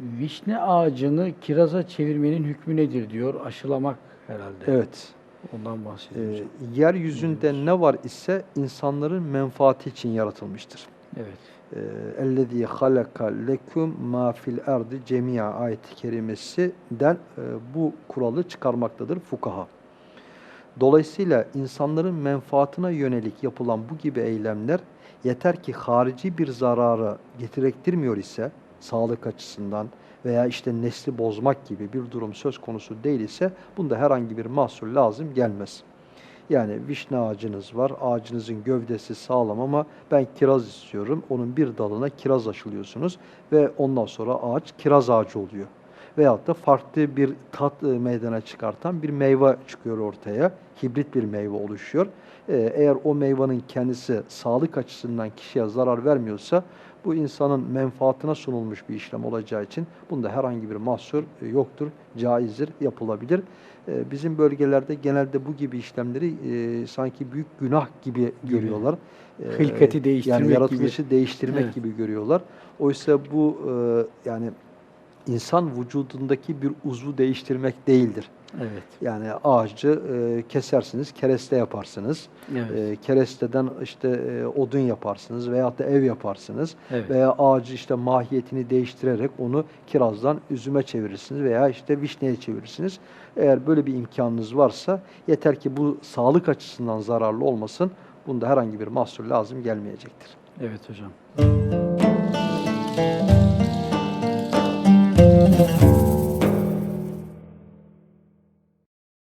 Vişne ağacını kiraza çevirmenin hükmü nedir diyor. Aşılamak herhalde. Evet. Ondan bahsediyoruz. Ee, yeryüzünde ne var ise insanların menfaati için yaratılmıştır. Evet. اَلَّذ۪ي خَلَقَ لَكُمْ مَا فِي الْاَرْضِ cemia ayet-i kerimesinden e, bu kuralı çıkarmaktadır fukaha. Dolayısıyla insanların menfaatine yönelik yapılan bu gibi eylemler yeter ki harici bir zararı getirektirmiyor ise sağlık açısından veya işte nesli bozmak gibi bir durum söz konusu değil ise bunda herhangi bir mahsur lazım gelmez. Yani vişne ağacınız var, ağacınızın gövdesi sağlam ama ben kiraz istiyorum. Onun bir dalına kiraz aşılıyorsunuz ve ondan sonra ağaç kiraz ağacı oluyor. Veyahut da farklı bir tat e, meydana çıkartan bir meyve çıkıyor ortaya. Hibrit bir meyve oluşuyor. Ee, Eğer o meyvenin kendisi sağlık açısından kişiye zarar vermiyorsa bu insanın menfaatine sunulmuş bir işlem olacağı için bunda herhangi bir mahsur e, yoktur, caizdir, yapılabilir. Bizim bölgelerde genelde bu gibi işlemleri e, sanki büyük günah gibi görüyorlar. Hılkati değiştirmek yani gibi. yaratılışı değiştirmek Evet. gibi görüyorlar. Oysa bu e, yani insan vücudundaki bir uzvu değiştirmek değildir. Evet. Yani ağacı e, kesersiniz, kereste yaparsınız. Evet. E, keresteden işte e, odun yaparsınız veyahut da ev yaparsınız. evet. Veya ağacı işte mahiyetini değiştirerek onu kirazdan üzüme çevirirsiniz veya işte vişneye çevirirsiniz. Eğer böyle bir imkanınız varsa yeter ki bu sağlık açısından zararlı olmasın. Bunda herhangi bir mahsur lazım gelmeyecektir. Evet hocam.